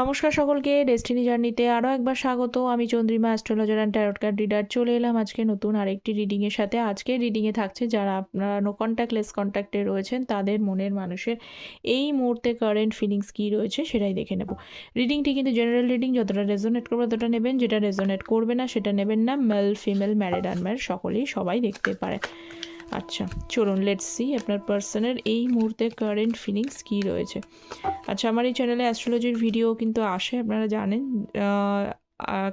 নমস্কার সকলকে ডেস্টিনি জার্নিতে আরও একবার স্বাগত। আমি Chandrima astrologer and tarot card reader চলে এলাম আজকে নতুন আরেকটি রিডিংয়ের সাথে। আজকে রিডিংয়ে থাকছে যারা আপনারা নো কন্ট্যাক্ট লেস কন্ট্যাক্টে রয়েছেন, তাদের মনের মানুষের এই মুহূর্তে কারেন্ট ফিলিংস কী রয়েছে সেটাই দেখে নেব। রিডিংটি কিন্তু জেনারেল রিডিং যতটা রেজোনেট করবে ততটা নেবেন। যেটা রেজোনেট করবে না, সেটা নেবেন না। মেল ফিমেল ম্যারিড আনম্যারিড সকলেই সবাই দেখতে পারে। আচ্ছা চলুন লেটস সি আপনার পার্সনের এই মুহূর্তে কারেন্ট ফিলিংস কী রয়েছে। আচ্ছা আমার এই চ্যানেলে অ্যাস্ট্রোলজির ভিডিও কিন্তু আসে, আপনারা জানেন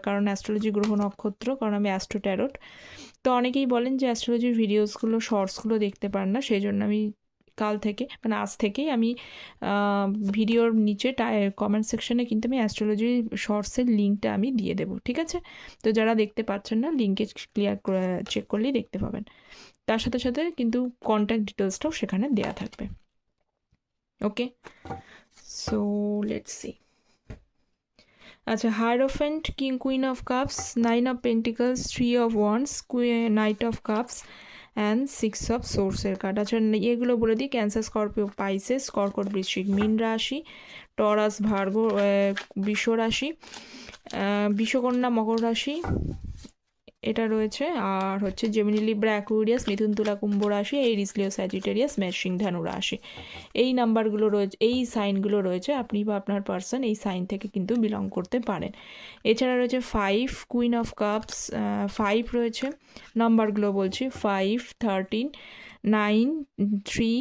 কারণ অ্যাস্ট্রোলজি গ্রহ নক্ষত্র, কারণ আমি অ্যাস্ট্রো ট্যারোট তো অনেকেই বলেন যে অ্যাস্ট্রোলজির ভিডিওসগুলো শর্টসগুলো দেখতে পান না, সেই জন্য আমি কাল থেকে মানে আজ থেকেই আমি ভিডিওর নিচে কমেন্ট সেকশনে কিন্তু আমি অ্যাস্ট্রোলজি শর্টসের লিঙ্কটা আমি দিয়ে দেবো, ঠিক আছে? তো যারা দেখতে পাচ্ছেন না লিঙ্কে ক্লিয়ার চেক করলেই দেখতে পাবেন। তার সাথে সাথে কিন্তু কন্ট্যাক্ট ডিটেলসটাও সেখানে দেয়া থাকবে। ওকে সো লেটস সি আচ্ছা hierophant king queen of cups nine of pentacles three of wands knight of cups and six of সোর্সের কার্ড আচ্ছা এগুলো বলে দিই ক্যান্সার স্করপিও পাইসেস কর্কট বৃশ্চিক মীন রাশি টরাস ভার্গ বিশ্ব রাশি বিষকন্যা মকর রাশি এটা রয়েছে। আর হচ্ছে জেমিনি লিব্রা অ্যাকুরিয়াস মিথুন তুলা কুম্ভ রাশি, এই রিসলিও স্যাজিটেরিয়াস মেশিং ধনু রাশি। এই নাম্বারগুলো রয়েছে, এই সাইনগুলো রয়েছে, আপনি বা আপনার পার্সন এই সাইন থেকে কিন্তু বিলং করতে পারেন। এছাড়া রয়েছে five queen of cups five রয়েছে। নাম্বারগুলো বলছি five thirteen nine three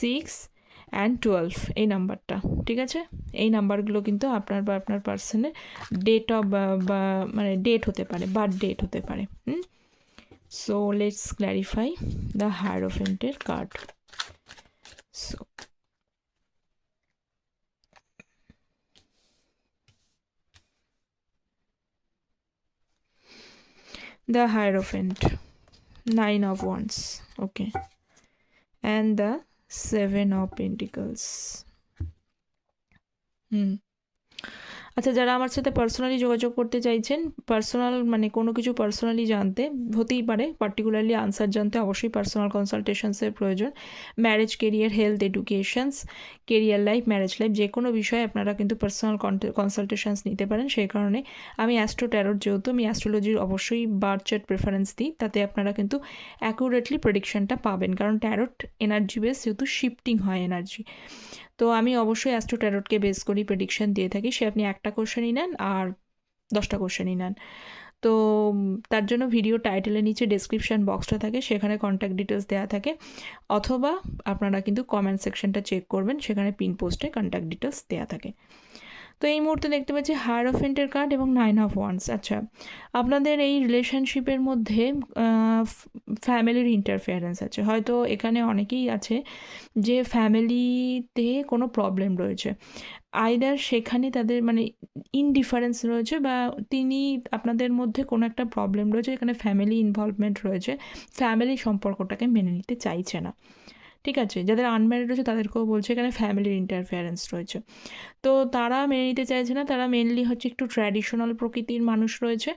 six and twelve এই নাম্বারটা, ঠিক আছে? এই নাম্বারগুলো কিন্তু আপনার বা আপনার পার্সনের ডেট অফ বা মানে ডেট হতে পারে বার্থ ডেট হতে পারে, hmm? So let's clarify the হায়ারোফেন্টের card so the hierophant, nine of wands, okay? And the seven of pentacles. Hmm আচ্ছা যারা আমার সাথে পার্সোনালি যোগাযোগ করতে চাইছেন পার্সোনাল মানে কোনো কিছু পার্সোনালি জানতে, হতেই পারে। পার্টিকুলারলি আনসার জানতে অবশ্যই পার্সোনাল কনসালটেশনসের প্রয়োজন। Marriage career health educations career life marriage life যে কোনো বিষয়ে আপনারা কিন্তু পার্সোনাল কনসালটেশনস নিতে পারেন। সেই কারণে আমি অ্যাস্ট্রো ট্যারোট যেহেতু, আমি অ্যাস্ট্রোলজির অবশ্যই বার্থ চার্ট প্রেফারেন্স দিই। তাতে আপনারা কিন্তু অ্যাকুরেটলি প্রেডিকশনটা পাবেন। কারণ ট্যারোট এনার্জি বেস যেহেতু শিফটিং হয় এনার্জি তো আমি অবশ্যই অ্যাস্ট্রো ট্যারোটকে বেস করি প্রেডিকশন দিয়ে থাকি। সে আপনি একটা কোশ্চেনই নেন আর দশটা কোশ্চেনই নেন। তো তার জন্য ভিডিও টাইটেলের নিচে ডেসক্রিপশন বক্সটা থাকে, সেখানে কন্ট্যাক্ট ডিটেলস দেওয়া থাকে। অথবা আপনারা কিন্তু কমেন্ট সেকশনটা চেক করবেন, সেখানে পিন পোস্টে কন্ট্যাক্ট ডিটেলস দেওয়া থাকে। তো এই মুহূর্তে দেখতে পাচ্ছি হায়ার অফেন্টের কার্ড এবং নাইন অফ ওয়ান্স আচ্ছা আপনাদের এই রিলেশনশিপের মধ্যে ফ্যামিলির ইন্টারফেয়ারেন্স আছে। হয়তো এখানে অনেকেই আছে যে ফ্যামিলিতে কোনো প্রবলেম রয়েছে। আইদার সেখানে তাদের মানে ইনডিফারেন্স রয়েছে বা তিনি আপনাদের মধ্যে কোনো একটা প্রবলেম রয়েছে, এখানে ফ্যামিলি ইনভলভমেন্ট রয়েছে ফ্যামিলি সম্পর্কটাকে মেনে নিতে চাইছে না। ঠিক আছে? যাদের আনম্যারিড রয়েছে তাদেরকেও বলছে, এখানে ফ্যামিলির ইন্টারফেয়ারেন্স রয়েছে। তো তারা মেনে নিতে চাইছে না, তারা মেনলি হচ্ছে একটু ট্র্যাডিশনাল প্রকৃতির মানুষ রয়েছে।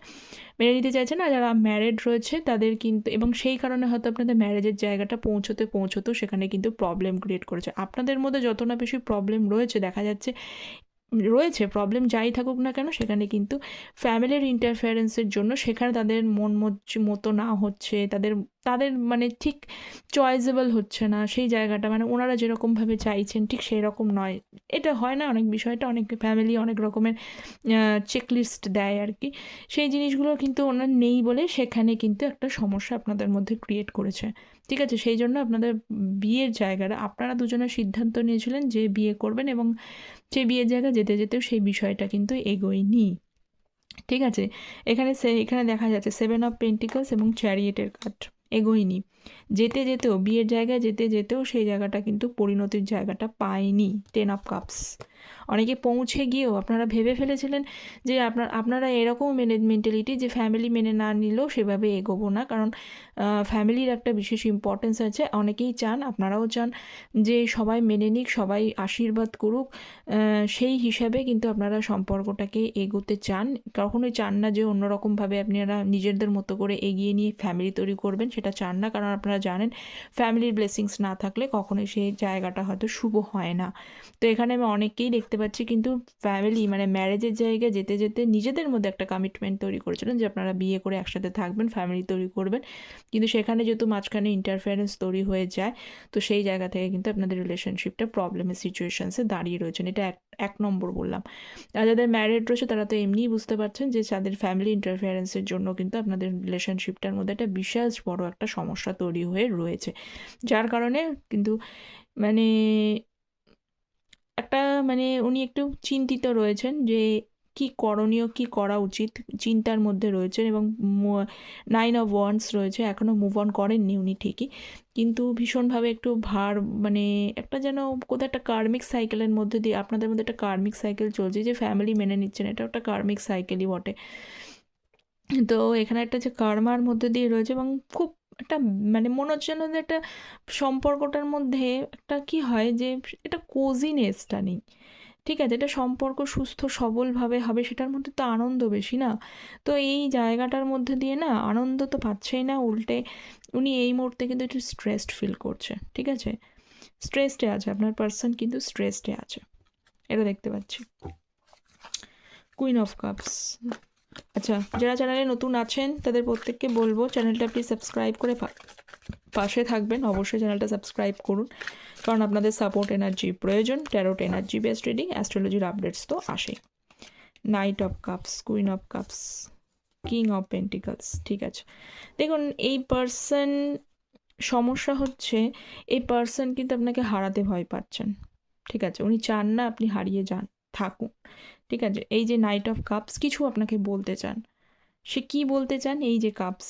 মেনে নিতে চাইছে না, যারা ম্যারেড রয়েছে তাদের কিন্তু, এবং সেই কারণে হয়তো আপনাদের ম্যারেজের জায়গাটা পৌঁছতে পৌঁছতেও সেখানে কিন্তু প্রবলেম ক্রিয়েট করেছে। আপনাদের মধ্যে যত না বেশি প্রবলেম রয়েছে, দেখা যাচ্ছে রয়েছে প্রবলেম যাই থাকুক না কেন, সেখানে কিন্তু ফ্যামিলির ইন্টারফারেন্সের জন্য সেখানে তাদের মন মতো না হচ্ছে, তাদের তাদের মানে ঠিক চয়েসেবল হচ্ছে না, সেই জায়গাটা মানে ওনারা যেরকমভাবে চাইছেন ঠিক সেই রকম নয়। এটা হয় না, অনেক বিষয়টা অনেক ফ্যামিলি অনেক রকমের চেকলিস্ট দেয় আর কি। সেই জিনিসগুলো কিন্তু ওনার নেই বলে সেখানে কিন্তু একটা সমস্যা আপনাদের মধ্যে ক্রিয়েট করেছে। ঠিক আছে, সেই জন্য আপনাদের বিয়ের জায়গাটা, আপনারা দুজনের সিদ্ধান্ত নিয়েছিলেন যে বিয়ে করবেন এবং সেই বিয়ের জায়গা যেতে যেতেও সেই বিষয়টা কিন্তু এগোয়নি। ঠিক আছে, এখানে সে, এখানে দেখা যাচ্ছে সেভেন অফ পেন্টিকলস এবং চ্যারিয়েটের কার্ড এগোয়নি। যেতে যেতেও, বিয়ের জায়গায় যেতে যেতেও সেই জায়গাটা কিন্তু পরিণতির জায়গাটা পায়নি টেন অফ কাপস অনেকে পৌঁছে গিয়েও আপনারা ভেবে ফেলেছিলেন যে আপনার, আপনারা এরকম মেনে মেন্টালিটি যে ফ্যামিলি মেনে না নিলেও সেভাবে এগোবো না। কারণ ফ্যামিলির একটা বিশেষ ইম্পর্টেন্স আছে। অনেকেই চান, আপনারাও চান যে সবাই মেনে নিক, সবাই আশীর্বাদ করুক। সেই হিসাবে কিন্তু আপনারা সম্পর্কটাকে এগোতে চান। কখনোই চান না যে অন্যরকমভাবে আপনারা নিজেদের মতো করে এগিয়ে নিয়ে ফ্যামিলি তৈরি করবেন, সেটা চান না। কারণ আপনারা জানেন ফ্যামিলির ব্লেসিংস না থাকলে কখনোই সেই জায়গাটা হয়তো শুভ হয় না। তো এখানে আমি অনেককেই দেখতে পাচ্ছি কিন্তু ফ্যামিলি মানে ম্যারেজের জায়গায় যেতে যেতে নিজেদের মধ্যে একটা কমিটমেন্ট তৈরি করেছিলেন যে আপনারা বিয়ে করে একসাথে থাকবেন ফ্যামিলি তৈরি করবেন। কিন্তু সেখানে যেহেতু মাঝখানে ইন্টারফারেন্স তৈরি হয়ে যায়, তো সেই জায়গা থেকে কিন্তু আপনাদের রিলেশনশিপটা প্রবলেমের সিচুয়েশানসে দাঁড়িয়ে রয়েছেন। এটা এক এক নম্বর বললাম। আর যাদের ম্যারিড রয়েছে, তারা তো এমনিই বুঝতে পারছেন যে তাদের ফ্যামিলি ইন্টারফিয়ারেন্সের জন্য কিন্তু আপনাদের রিলেশনশিপটার মধ্যে একটা বিশাল বড় একটা সমস্যা তৈরি হয়ে রয়েছে। যার কারণে কিন্তু মানে একটা মানে উনি একটু চিন্তিত রয়েছেন যে কি করণীয়, কি করা উচিত, চিন্তার মধ্যে রয়েছেন এবং নাইন অফ ওয়ান্স রয়েছে এখনও মুভ অন করেননি উনি ঠিকই। কিন্তু ভীষণভাবে একটু ভার মানে একটা যেন কোথাও একটা কার্মিক সাইকেলের মধ্যে দিয়ে, আপনাদের মধ্যে একটা কার্মিক সাইকেল চলছে, যে ফ্যামিলি মেনে নিচ্ছেন এটা একটা কার্মিক সাইকেলই বটে। তো এখানে একটা যে কার্মার মধ্যে দিয়ে রয়েছে এবং খুব একটা মানে মনে হচ্ছে যে একটা সম্পর্কটার মধ্যে একটা কি হয় যে এটা কোজিনেসটা নেই। ঠিক আছে? এটা সম্পর্ক সুস্থ সবলভাবে হবে সেটার মধ্যে তো আনন্দ বেশি না? তো এই জায়গাটার মধ্যে দিয়ে না আনন্দ তো পাচ্ছেই না, উল্টে উনি এই মুহূর্তে কিন্তু একটু স্ট্রেসড ফিল করছে। ঠিক আছে? স্ট্রেসডে আছে, আপনার পার্সন কিন্তু স্ট্রেসডে আছে। এটা দেখতে পাচ্ছি। কুইন অফ কাপস আচ্ছা যারা চ্যানেলে নতুন আছেন, তাদের প্রত্যেককে বলব চ্যানেলটা প্লিজ সাবস্ক্রাইব করে পাশে থাকবেন। অবশ্যই চ্যানেলটা সাবস্ক্রাইব করুন, কারণ আপনাদের সাপোর্ট এনার্জি প্রয়োজন। ট্যারোট এনার্জি বেস্ট রিডিং অ্যাস্ট্রোলজির আপডেটস তো আসেই। Knight of cups queen of cups king of pentacles ঠিক আছে। দেখুন, এই পার্সন সমস্যা হচ্ছে, এই পার্সন কিন্তু আপনাকে হারাতে ভয় পাচ্ছেন, ঠিক আছে। উনি চান না আপনি হারিয়ে যান, থাকুন। ঠিক আছে? এই যে নাইট অফ কাপস কিছু আপনাকে বলতে চান। সে কি বলতে চান? এই যে কাপস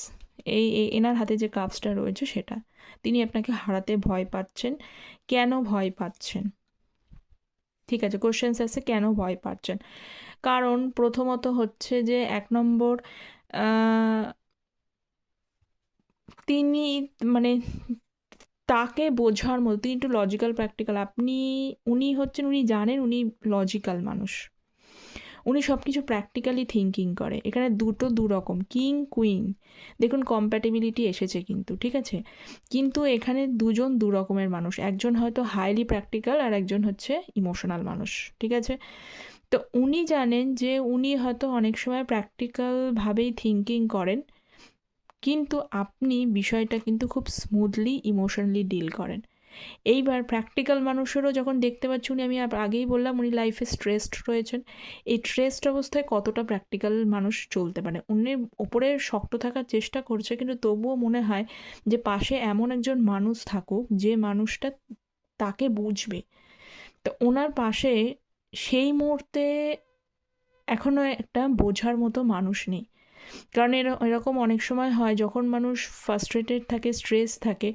এই এনার হাতে যে কাপসটা রয়েছে সেটা। তিনি আপনাকে হারাতে ভয় পাচ্ছেন। কেন ভয় পাচ্ছেন? ঠিক আছে কোশ্চেন্স আছে, কেন ভয় পাচ্ছেন? কারণ প্রথমত হচ্ছে যে এক নম্বর তিনি মানে তাকে বোঝার মতো, তিনি একটু লজিক্যাল প্র্যাকটিক্যাল আপনি, উনি হচ্ছেন, উনি জানেন, উনি লজিক্যাল মানুষ। উনি সব কিছু প্র্যাকটিক্যালি থিঙ্কিং করে। এখানে দুটো দু রকম কিং কুইন দেখুন কম্প্যাটেবিলিটি এসেছে কিন্তু, ঠিক আছে? কিন্তু এখানে দুজন দু রকমের মানুষ, একজন হয়তো হাইলি প্র্যাকটিক্যাল আর একজন হচ্ছে ইমোশনাল মানুষ, ঠিক আছে? তো উনি জানেন যে উনি হয়তো অনেক সময় প্র্যাকটিক্যালভাবেই থিঙ্কিং করেন, কিন্তু আপনি বিষয়টা কিন্তু খুব স্মুথলি ইমোশনালি ডিল করেন। এইবার প্র্যাকটিক্যাল মানুষেরও যখন দেখতে পাচ্ছি উনি, আমি আগেই বললাম উনি লাইফে স্ট্রেসড রয়েছেন। এই স্ট্রেসড অবস্থায় কতটা প্র্যাকটিক্যাল মানুষ চলতে পারে? উনি ওপরে শক্ত থাকার চেষ্টা করছে, কিন্তু তবুও মনে হয় যে পাশে এমন একজন মানুষ থাকুক, যে মানুষটা তাকে বুঝবে। তো ওনার পাশে সেই মুহূর্তে এখনও একটা বোঝার মতো মানুষ নেই। কারণ এরকম অনেক সময় হয় যখন মানুষ ফার্স্ট্রেটেড থাকে স্ট্রেস থাকে,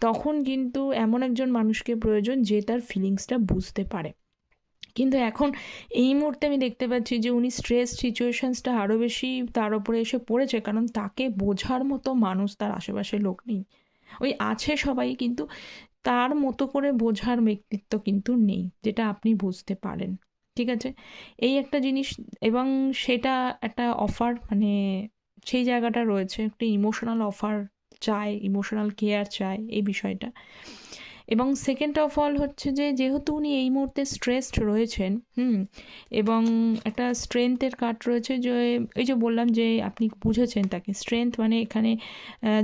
তখন কিন্তু এমন একজন মানুষকে প্রয়োজন যে তার ফিলিংসটা বুঝতে পারে। কিন্তু এখন এই মুহূর্তে আমি দেখতে পাচ্ছি যে উনি স্ট্রেস সিচুয়েশানসটা আরও বেশি তার ওপরে এসে পড়েছে কারণ তাকে বোঝার মতো মানুষ তার আশেপাশে লোক নেই। ওই আছে সবাই কিন্তু তার মতো করে বোঝার ব্যক্তিত্ব কিন্তু নেই, যেটা আপনি বুঝতে পারেন। ঠিক আছে? এই একটা জিনিস এবং সেটা একটা অফার মানে সেই জায়গাটা রয়েছে, একটা ইমোশনাল অফার চায় ইমোশনাল কেয়ার চায় এই বিষয়টা। এবং সেকেন্ড অফ অল হচ্ছে যে, যেহেতু উনি এই মুহূর্তে স্ট্রেসড রয়েছেন, হুম, এবং একটা স্ট্রেংথের কার্ড রয়েছে যে, এই যে বললাম যে আপনি বুঝেছেন তাকে স্ট্রেংথ মানে এখানে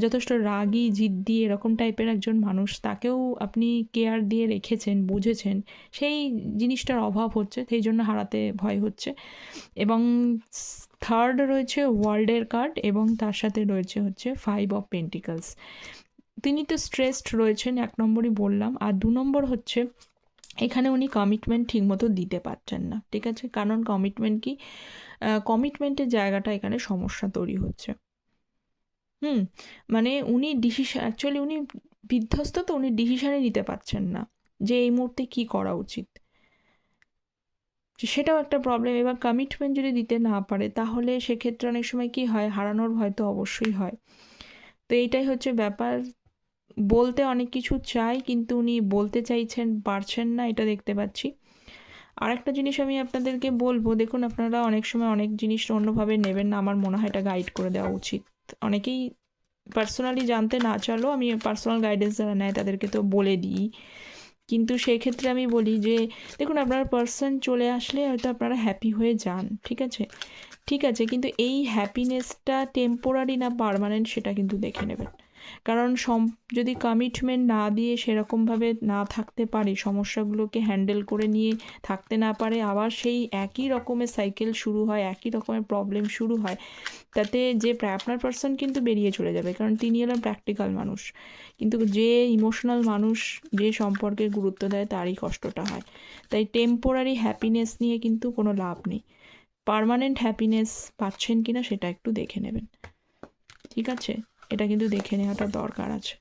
যথেষ্ট রাগি, জিদ্দি এরকম টাইপের একজন মানুষ, তাকেও আপনি কেয়ার দিয়ে রেখেছেন, বুঝেছেন, সেই জিনিসটার অভাব হচ্ছে, সেই জন্য হারাতে ভয় হচ্ছে। এবং থার্ড রয়েছে ওয়ার্ল্ডের কার্ড এবং তার সাথে রয়েছে হচ্ছে ফাইভ অফ পেন্টিকালস তিনি তো স্ট্রেসড রয়েছেন, এক নম্বরই বললাম। আর দু নম্বর হচ্ছে, এখানে উনি কমিটমেন্ট ঠিকমতো দিতে পারছেন না, ঠিক আছে? কারণ কমিটমেন্ট কি? কমিটমেন্টের জায়গাটা এখানে সমস্যা তৈরি হচ্ছে। হুম মানে উনি ডিসিশন অ্যাকচুয়ালি উনি বিধ্বস্ত তো, উনি ডিসিশানে নিতে পারছেন না যে এই মুহূর্তে কি করা উচিত। সেটাও একটা প্রবলেম এবার কমিটমেন্ট যদি দিতে না পারে, তাহলে সেক্ষেত্রে অনেক সময় কি হয়? হারানোর ভয় তো অবশ্যই হয়। তো এইটাই হচ্ছে ব্যাপার। বলতে অনেক কিছু চাই, কিন্তু উনি বলতে চাইছেন, পারছেন না, এটা দেখতে পাচ্ছি। আর একটা জিনিস আমি আপনাদেরকে বলব, দেখুন আপনারা অনেক সময় অনেক জিনিস অন্যভাবে নেবেন না, আমার মনে হয় এটা গাইড করে দেওয়া উচিত। অনেকেই পার্সোনালি জানতে না চালো, আমি পার্সোনাল গাইডেন্স যারা নেয় তাদেরকে তো বলে দিই। কিন্তু সেই ক্ষেত্রে আমি বলি যে, দেখুন আপনার পার্সন চলে আসলে হয়তো আপনারা হ্যাপি হয়ে যান, ঠিক আছে? ঠিক আছে, কিন্তু এই হ্যাপিনেসটা টেম্পোরারি না পারমানেন্ট সেটা কিন্তু দেখে নেবেন। কারণ সম, যদি কমিটমেন্ট না দিয়ে সেরকমভাবে না থাকতে পারে, সমস্যাগুলোকে হ্যান্ডেল করে নিয়ে থাকতে না পারে, আবার সেই একই রকমের সাইকেল শুরু হয়, একই রকমের প্রবলেম শুরু হয়, তাতে যে আপনার পার্সন কিন্তু বেরিয়ে চলে যাবে, কারণ তিনি হলেন প্র্যাকটিক্যাল মানুষ। কিন্তু যে ইমোশনাল মানুষ যে সম্পর্কে গুরুত্ব দেয়, তারই কষ্টটা হয়। তাই টেম্পোরারি হ্যাপিনেস নিয়ে কিন্তু কোনো লাভ নেই। পার্মানেন্ট হ্যাপিনেস পাচ্ছেন কিনা সেটা একটু দেখে নেবেন। ঠিক আছে? এটা কিন্তু দেখে নেওয়াটা দরকার আছে।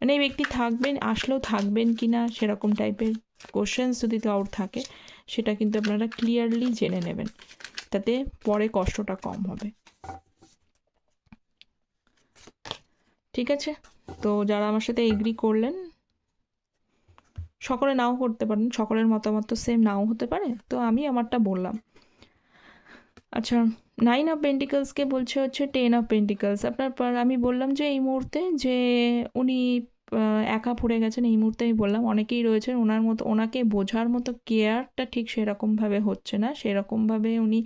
মানে এই ব্যক্তি থাকবেন, আসলেও থাকবেন কি না সেরকম টাইপের কোশ্চেন্স যদি কাউর থাকে, সেটা কিন্তু আপনারা ক্লিয়ারলি জেনে নেবেন। তাতে পরে কষ্টটা কম হবে। ঠিক আছে? তো যারা আমার সাথে এগ্রি করলেন, সকলে নাও করতে পারেন, সকলের মতামত তো সেম নাও হতে পারে। তো আমি আমারটা বললাম। আচ্ছা নাইন অফ পেন্টিকলসকে বলছে হচ্ছে টেন অফ পেন্টিকলস আপনার পর আমি বললাম যে এই মুহূর্তে যে উনি একা পড়ে গেছেন এই মুহূর্তে আমি বললাম, অনেকেই রয়েছেন ওনার মতো, ওনাকে বোঝার মতো কেয়ারটা ঠিক সেরকমভাবে হচ্ছে না। সেরকমভাবে উনি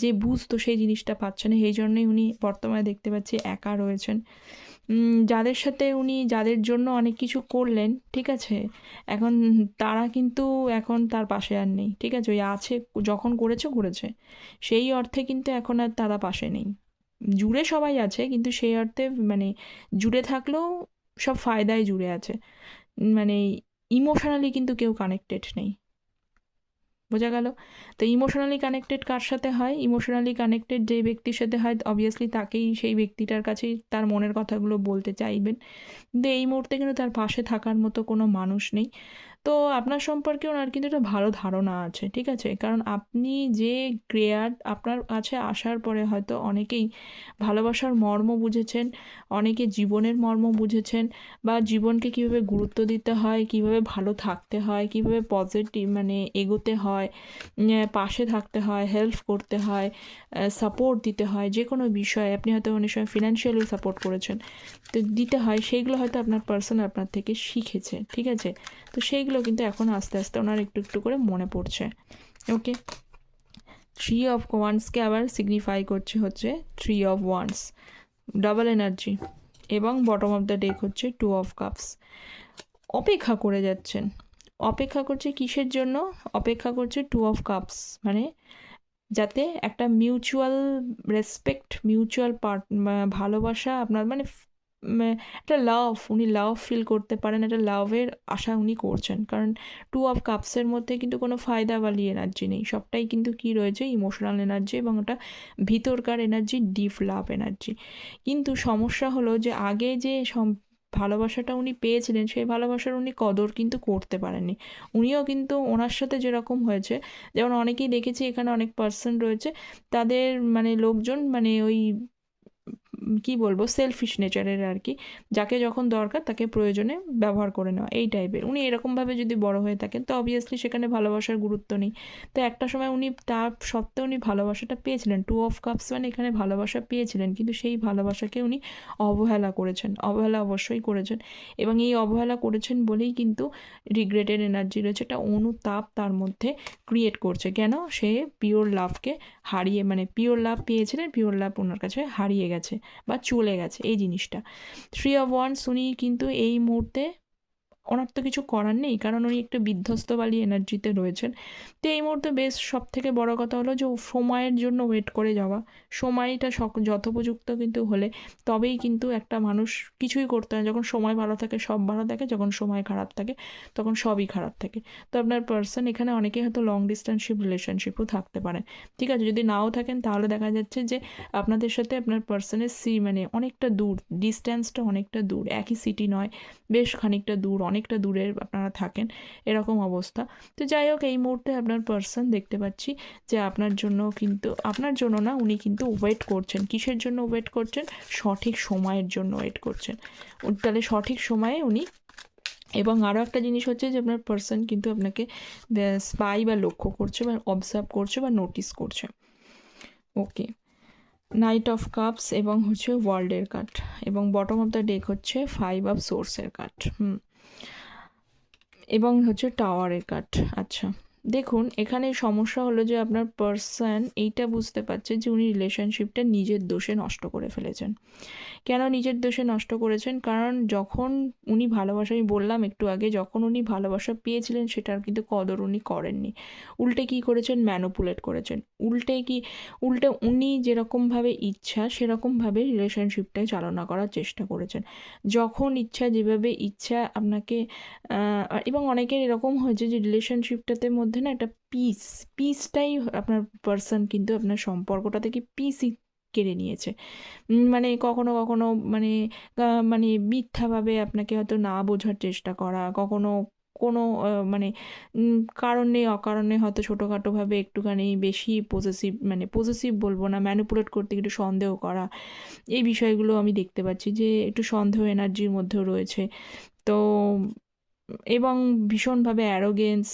যে বুঝতো সেই জিনিসটা পাচ্ছে না, সেই জন্যই উনি বর্তমানে দেখতে পাচ্ছি একা রয়েছেন। যাদের সাথে উনি যাদের জন্য অনেক কিছু করলেন, ঠিক আছে? এখন তারা কিন্তু এখন তার পাশে আর নেই, ঠিক আছে? ওই আছে, যখন করেছে করেছে। সেই অর্থে কিন্তু এখন আর তারা পাশে নেই। জুড়ে সবাই আছে, কিন্তু সেই অর্থে মানে জুড়ে থাকলেও সব ফায়দায় জুড়ে আছে। মানে ইমোশনালি কিন্তু কেউ কানেক্টেড নেই। বোঝা গেল? তো ইমোশনালি কানেক্টেড কার সাথে হয়? ইমোশনালি কানেক্টেড যে ব্যক্তির সাথে হয় অবভিয়াসলি তাকেই সেই ব্যক্তিটার কাছেই তার মনের কথাগুলো বলতে চাইবেন। কিন্তু এই মুহূর্তে কিন্তু তার পাশে থাকার মতো কোনো মানুষ নেই। তো আপনার সম্পর্কে ওনার কিন্তু একটা ভালো ধারণা আছে, ঠিক আছে? কারণ আপনি যে ক্রিয়ার আপনার কাছে আসার পরে হয়তো অনেকেই ভালোবাসার মর্ম বুঝেছেন, অনেকে জীবনের মর্ম বুঝেছেন বা জীবনকে কীভাবে গুরুত্ব দিতে হয়, কীভাবে ভালো থাকতে হয়, কীভাবে পজিটিভ মানে এগোতে হয় পাশে থাকতে হয় হেল্প করতে হয় সাপোর্ট দিতে হয়, যে কোনো বিষয়ে আপনি হয়তো অনেক সময় ফিনান্সিয়ালি সাপোর্ট করেছেন, তো দিতে হয়, সেইগুলো হয়তো আপনার পার্সন আপনার থেকে শিখেছে, ঠিক আছে? তো সেইগুলো কিন্তু এখন আস্তে আস্তে ওনার একটু একটু করে মনে পড়ছে। ওকে থ্রি অফ ওয়ান্সকে আবার সিগনিফাই করছে হচ্ছে three of wands double energy এবং বটম অফ দ্য ডেক হচ্ছে টু অফ কাপস অপেক্ষা করে যাচ্ছেন। অপেক্ষা করছে কিসের জন্য? অপেক্ষা করছে টু অফ কাপস মানে যাতে একটা মিউচুয়াল রেসপেক্ট মিউচুয়াল পার্ট ভালোবাসা আপনার মানে একটা লাভ উনি লাভ ফিল করতে পারেন, একটা লাভের আশা উনি করছেন। কারণ টু অফ কাপসের মধ্যে কিন্তু কোনো ফায়দাবালি এনার্জি নেই। সবটাই কিন্তু কি রয়েছে? ইমোশনাল এনার্জি এবং ওটা ভিতরকার এনার্জি ডিপ লাভ এনার্জি কিন্তু সমস্যা হলো যে আগে যে ভালোবাসাটা উনি পেয়েছিলেন, সেই ভালোবাসার উনি কদর কিন্তু করতে পারেননি। উনিও কিন্তু ওনার সাথে যেরকম হয়েছে, যেমন অনেকেই দেখেছি এখানে অনেক পার্সন রয়েছে, তাদের মানে লোকজন মানে ওই কি বলব সেলফিশ নেচারের আর কি। যাকে যখন দরকার তাকে প্রয়োজনে ব্যবহার করে নেওয়া, এই টাইপের উনি এরকমভাবে যদি বড় হয়ে থাকেন, তো অবভিয়াসলি সেখানে ভালোবাসার গুরুত্ব নেই। তো একটা সময় উনি তার সত্ত্বেও উনি ভালোবাসাটা পেয়েছিলেন। টু অফ কাপস মানে এখানে ভালোবাসা পেয়েছিলেন, কিন্তু সেই ভালোবাসাকে উনি অবহেলা করেছেন, অবহেলা অবশ্যই করেছেন। এবং এই অবহেলা করেছেন বলেই কিন্তু রিগ্রেটেড এনার্জি রয়েছে। একটা অনুতাপ তার মধ্যে ক্রিয়েট করছে। কেন? সে পিওর লাভকে হারিয়ে মানে পিওর লাভ পেয়েছিলেন পিওর লাভ ওনার কাছে হারিয়ে গেছে। বা চলে গেছে এই জিনিসটা। থ্রি অফ ওয়ান শুনি কিন্তু এই মুহূর্তে ওনার তো কিছু করার নেই, কারণ উনি একটা বিধ্বস্তবালী এনার্জিতে রয়েছেন। তো এই মুহূর্তে বেশ সব থেকে বড় কথা হলো যে সময়ের জন্য ওয়েট করে যাওয়া। সময়টা যথোপযুক্ত কিন্তু হলে তবেই কিন্তু একটা মানুষ কিছুই করতে হয় যখন সময় ভালো থাকে, সব ভালো থাকে, যখন সময় খারাপ থাকে, তখন সবই খারাপ থাকে। তো আপনার পার্সন এখানে অনেকেই হয়তো লং ডিস্টেন্সশিপ রিলেশনশিপও থাকতে পারে। ঠিক আছে, যদি নাও থাকেন তাহলে দেখা যাচ্ছে যে আপনাদের সাথে আপনার পার্সনের সি মানে অনেকটা দূর ডিস্ট্যান্সটা অনেকটা দূর। একই সিটি নয়, বেশ খানিকটা দূর অনেকটা দূরের আপনারা থাকেন, এরকম অবস্থা। তো যাই হোক, এই মুহূর্তে আপনার পার্সন দেখতে পাচ্ছি যে আপনার জন্য কিন্তু, আপনার জন্য না উনি কিন্তু ওয়েট করছেন। কিসের জন্য ওয়েট করছেন? সঠিক সময়ের জন্য ওয়েট করছেন। তাহলে সঠিক সময়ে উনি, এবং আরও একটা জিনিস হচ্ছে যে আপনার পার্সন কিন্তু আপনাকে স্পাই বা লক্ষ্য করছে বা অবজার্ভ করছে বা নোটিস করছে। ওকে নাইট অফ কাপস এবং হচ্ছে ওয়ার্ল্ডের কার্ড এবং বটম অফ দ্য ডেক হচ্ছে ফাইভ অফ সোর্সের কার্ড হুম। এবং হচ্ছে টাওয়ারের কাঠ আচ্ছা। দেখুন, এখানে সমস্যা হলো যে আপনার পার্সন এইটা বুঝতে পারছে যে উনি রিলেশনশিপটা নিজের দোষে নষ্ট করে ফেলেছেন। কেন নিজের দোষে নষ্ট করেছেন? কারণ যখন উনি ভালোবাসা, আমি বললাম একটু আগে, যখন উনি ভালোবাসা পেয়েছিলেন সেটার কিন্তু কদর উনি করেননি। উল্টে কি করেছেন? ম্যানুপুলেট করেছেন। উল্টে কি, উল্টে উনি যেরকমভাবে ইচ্ছা, সেরকমভাবে রিলেশনশিপটাই চালনা করার চেষ্টা করেছেন। যখন ইচ্ছা, যেভাবে ইচ্ছা আপনাকে এবং অনেকের এরকম হয়েছে যে রিলেশনশিপটাতে মধ্যে না একটা পিস পিসটাই আপনার পার্সন কিন্তু আপনার সম্পর্কটা থেকে পিসই কেড়ে নিয়েছে। মানে কখনো কখনো মানে মানে মিথ্যাভাবে আপনাকে হয়তো না বোঝার চেষ্টা করা, কখনো কোনো মানে কারণে অকারণে হয়তো ছোটোখাটোভাবে একটুখানি বেশি পজেসিভ মানে পজেসিভ বলব না ম্যানিপুলেট করতে একটু সন্দেহ করা, এই বিষয়গুলো আমি দেখতে পাচ্ছি যে একটু সন্দেহ এনার্জির মধ্যেও রয়েছে। তো, এবং ভীষণভাবে অ্যারোগেন্স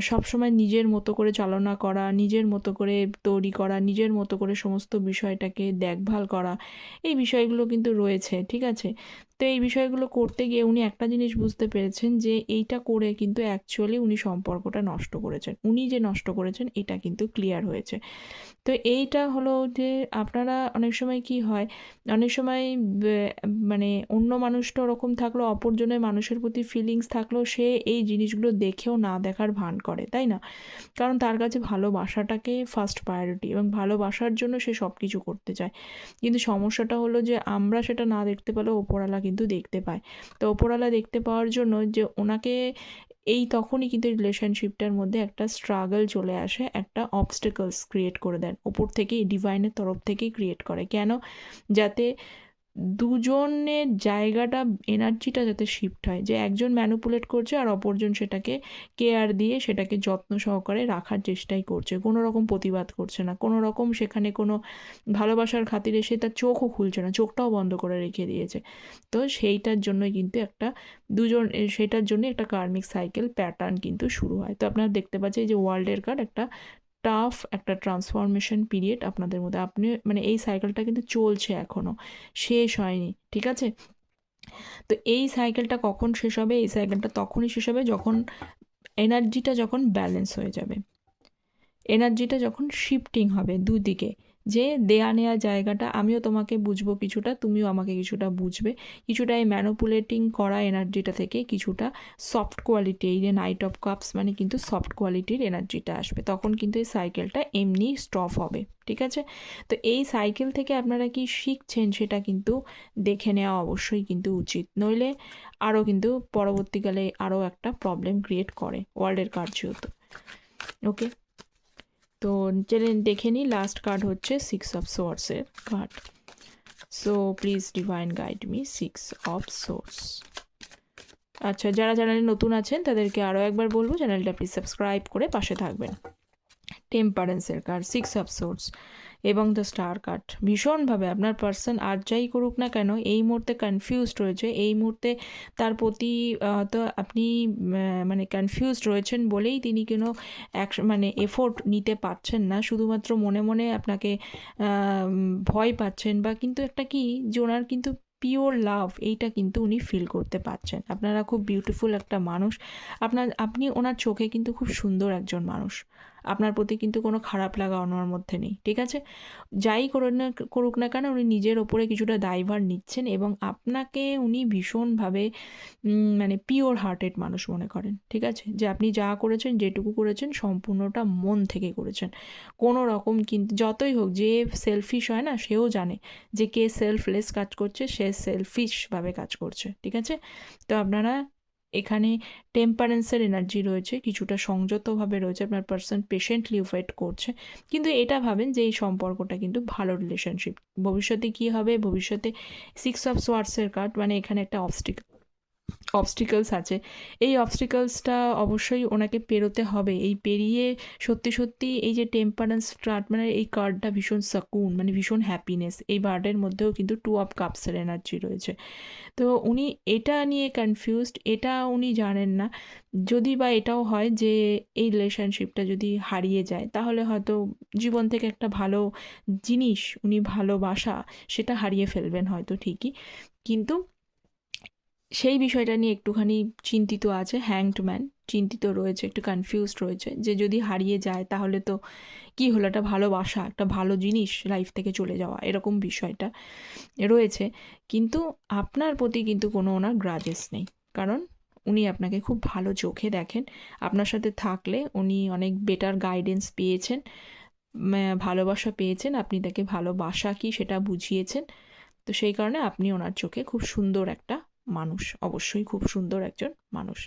সবসময় নিজের মতো করে চালনা করা, নিজের মতো করে তৈরি করা, নিজের মতো করে সমস্ত বিষয়টাকে দেখভাল করা, এই বিষয়গুলো কিন্তু রয়েছে, ঠিক আছে? তো এই বিষয়গুলো করতে গিয়ে উনি একটা জিনিস বুঝতে পেরেছেন যে এইটা করে কিন্তু অ্যাকচুয়ালি উনি সম্পর্কটা নষ্ট করেছেন। উনি যে নষ্ট করেছেন এটা কিন্তু ক্লিয়ার হয়েছে। তো এইটা হলো যে আপনারা অনেক সময় কি হয়, অনেক সময় মানে অন্য মানুষটা ওরকম থাকল, অপরজনের মানুষের প্রতি ফিলিংস থাকল, সে এই জিনিসগুলো দেখেও না দেখার ভান করে, তাই না? কারণ তার কাছে ভালোবাসাটাকে ফার্স্ট প্রায়োরিটি এবং ভালোবাসার জন্য সে সব কিছু করতে চায়। কিন্তু সমস্যাটা হলো যে আমরা সেটা না দেখতে পেলেও ওপরওয়ালা কিন্তু দেখতে পায়। তো ওপরওয়ালা দেখতে পাওয়ার জন্য যে ওনাকে এই তখনই কিন্তু রিলেশনশিপটার মধ্যে একটা স্ট্রাগল চলে আসে, একটা অবস্টেকলস ক্রিয়েট করে দেন। ওপর থেকেই ডিভাইনের তরফ থেকেই ক্রিয়েট করে। কেন? যাতে দুজনের জায়গাটা, এনার্জিটা যাতে শিফট হয়। যে একজন ম্যানুপুলেট করছে আর অপরজন সেটাকে কেয়ার দিয়ে সেটাকে যত্ন সহকারে রাখার চেষ্টাই করছে। কোনো রকম প্রতিবাদ করছে না। কোনো রকম সেখানে কোনো ভালোবাসার খাতিরে সে তার চোখও খুলছে না, চোখটাও বন্ধ করে রেখে দিয়েছে। তো সেইটার জন্যই কিন্তু একটা দুজন, সেটার জন্য একটা কার্মিক সাইকেল প্যাটার্ন কিন্তু শুরু হয়। তো আপনারা দেখতে পাচ্ছেন যে ওয়ার্ল্ডের কার্ড একটা টাফ একটা ট্রান্সফরমেশন পিরিয়ড আপনাদের মধ্যে। আপনি মানে এই সাইকেলটা কিন্তু চলছে এখনও শেষ হয়নি, ঠিক আছে? তো এই সাইকেলটা কখন শেষ হবে? এই সাইকেলটা তখনই শেষ হবে যখন এনার্জিটা যখন ব্যালেন্স হয়ে যাবে। এনার্জিটা যখন শিফটিং হবে দুদিকে। যে দেয়া নেওয়া জায়গাটা আমিও তোমাকে বুঝব কিছুটা, তুমিও আমাকে কিছুটা বুঝবে। কিছুটা এই ম্যানোপুলেটিং করা এনার্জিটা থেকে কিছুটা সফট কোয়ালিটি এই যে নাইট অফ কাপস মানে কিন্তু সফট কোয়ালিটির এনার্জিটা আসবে। তখন কিন্তু এই সাইকেলটা এমনি স্টপ হবে, ঠিক আছে? তো এই সাইকেল থেকে আপনারা কি শিখছেন সেটা কিন্তু দেখে নেওয়া অবশ্যই কিন্তু উচিত। নইলে আরও কিন্তু পরবর্তীকালে আরও একটা প্রবলেম ক্রিয়েট করে ওয়ার্ল্ডের কার্ড যেহেতু ওকে তো চলেন দেখে নিই লাস্ট কার্ড হচ্ছে সিক্স অফ সোর্সের card so please divine guide me six of swords আচ্ছা যারা চ্যানেলে নতুন আছেন, তাদেরকে আরও একবার বলব, চ্যানেলটা প্লিজ সাবস্ক্রাইব করে পাশে থাকবেন। টেম্পারেন্সের কার্ড সিক্স অফ সোর্স এবং দ্য স্টার কাট ভীষণভাবে আপনার পার্সন আর যাই করুক না কেন, এই মুহূর্তে কনফিউজড রয়েছে। এই মুহূর্তে তার প্রতি তো আপনি মানে কনফিউজড রয়েছেন বলেই তিনি কেন এক মানে এফোর্ট নিতে পারছেন না। শুধুমাত্র মনে মনে আপনাকে ভয় পাচ্ছেন বা কিন্তু একটা কি, যে ওনার কিন্তু পিওর লাভ এইটা কিন্তু উনি ফিল করতে পারছেন। আপনারা খুব বিউটিফুল একটা মানুষ। আপনার, আপনি ওনার চোখে কিন্তু খুব সুন্দর একজন মানুষ। আপনার প্রতি কিন্তু কোনো খারাপ লাগা ওনার মধ্যে নেই, ঠিক আছে? যাই করুন না, করুক না কেন, উনি নিজের ওপরে কিছুটা দায়ভার নিচ্ছেন এবং আপনাকে উনি ভীষণভাবে মানে পিওর হার্টেড মানুষ মনে করেন, ঠিক আছে? যে আপনি যা করেছেন, যেটুকু করেছেন, সম্পূর্ণটা মন থেকে করেছেন। কোনো রকম কিন্তু যতই হোক, যে সেলফিশ হয় না, সেও জানে যে কে সেলফলেস কাজ করছে, সে সেলফিশভাবে কাজ করছে, ঠিক আছে? তো আপনারা এখানে টেম্পারেন্সের এনার্জি রয়েছে, কিছুটা সংযতভাবে রয়েছে, আপনার পার্সন পেশেন্টলি ওয়েট করছে। কিন্তু এটা ভাবেন যে এই সম্পর্কটা কিন্তু ভালো রিলেশনশিপ ভবিষ্যতে কি হবে? ভবিষ্যতে সিক্স অফ সোয়ার্সের কার্ড মানে এখানে একটা অবস্টিক অবস্টিকলস আছে। এই অবস্টিকলসটা অবশ্যই ওনাকে পেরোতে হবে। এই পেরিয়ে সত্যি সত্যি এই যে টেম্পারেন্স স্টার্ট মানে এই কার্ডটা ভীষণ সাকুন মানে ভীষণ হ্যাপিনেস এই বার্ডের মধ্যেও কিন্তু টু অফ কাপসের এনার্জি রয়েছে। তো উনি এটা নিয়ে কনফিউজড এটা উনি জানেন না। যদি বা এটাও হয় যে এই রিলেশনশিপটা যদি হারিয়ে যায়, তাহলে হয়তো জীবন থেকে একটা ভালো জিনিস উনি ভালোবাসা, সেটা হারিয়ে ফেলবেন হয়তো ঠিকই। কিন্তু সেই বিষয়টা নিয়ে একটুখানি চিন্তিত আছে হ্যাংড ম্যান চিন্তিত রয়েছে, একটু কনফিউজড রয়েছে, যে যদি হারিয়ে যায় তাহলে তো কি হলো? একটা ভালোবাসা একটা ভালো জিনিস লাইফ থেকে চলে যাওয়া, এরকম বিষয়টা রয়েছে। কিন্তু আপনার প্রতি কিন্তু কোনো ওনার গ্রাজেস নেই। কারণ উনি আপনাকে খুব ভালো চোখে দেখেন। আপনার সাথে থাকলে উনি অনেক বেটার গাইডেন্স পেয়েছেন ভালোবাসা পেয়েছেন, আপনি তাকে ভালোবাসা কি সেটা বুঝিয়েছেন। তো সেই কারণে আপনি ওনার চোখে খুব সুন্দর একটা অবশ্যই খুব সুন্দর একজন মানুষ।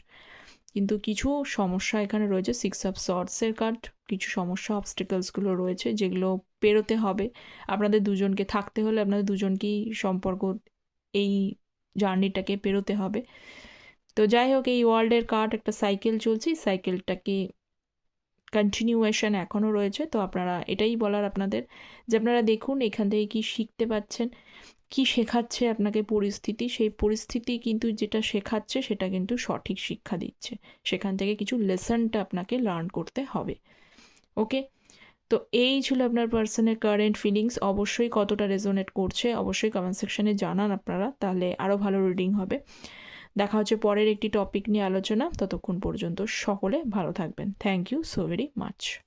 কিন্তু কিছু সমস্যা এখানে রয়েছে সিক্স অফ সর্টসের কার্ড কিছু সমস্যা অবস্টিকলসগুলো রয়েছে, যেগুলো পেরোতে হবে। আপনাদের দুজনকে থাকতে হলে আপনাদের দুজনকেই সম্পর্ক এই জার্নিটাকে পেরোতে হবে। তো যাই হোক, এই ওয়ার্ল্ডের কার্ড একটা সাইকেল চলছে সাইকেলটাকে কন্টিনিউয়েশন এখনও রয়েছে, তো আপনারা এটাই বলার আপনাদের যে আপনারা দেখুন এখান থেকে কী শিখতে পাচ্ছেন, কি শেখাচ্ছে আপনাকে পরিস্থিতি, সেই পরিস্থিতি কিন্তু যেটা শেখাচ্ছে সেটা কিন্তু সঠিক শিক্ষা দিচ্ছে। সেখান থেকে কিছু লেসনটা আপনাকে লার্ন করতে হবে। ওকে? তো এই ছিল আপনার পার্সনের কারেন্ট ফিলিংস। অবশ্যই কতটা রেজোনেট করছে, অবশ্যই কমেন্ট সেকশনে জানান আপনারা, তাহলে আরও ভালো রিডিং হবে। দেখা হচ্ছে পরের একটি টপিক নিয়ে আলোচনা। ততক্ষণ পর্যন্ত সকলে ভালো থাকবেন। Thank you so very much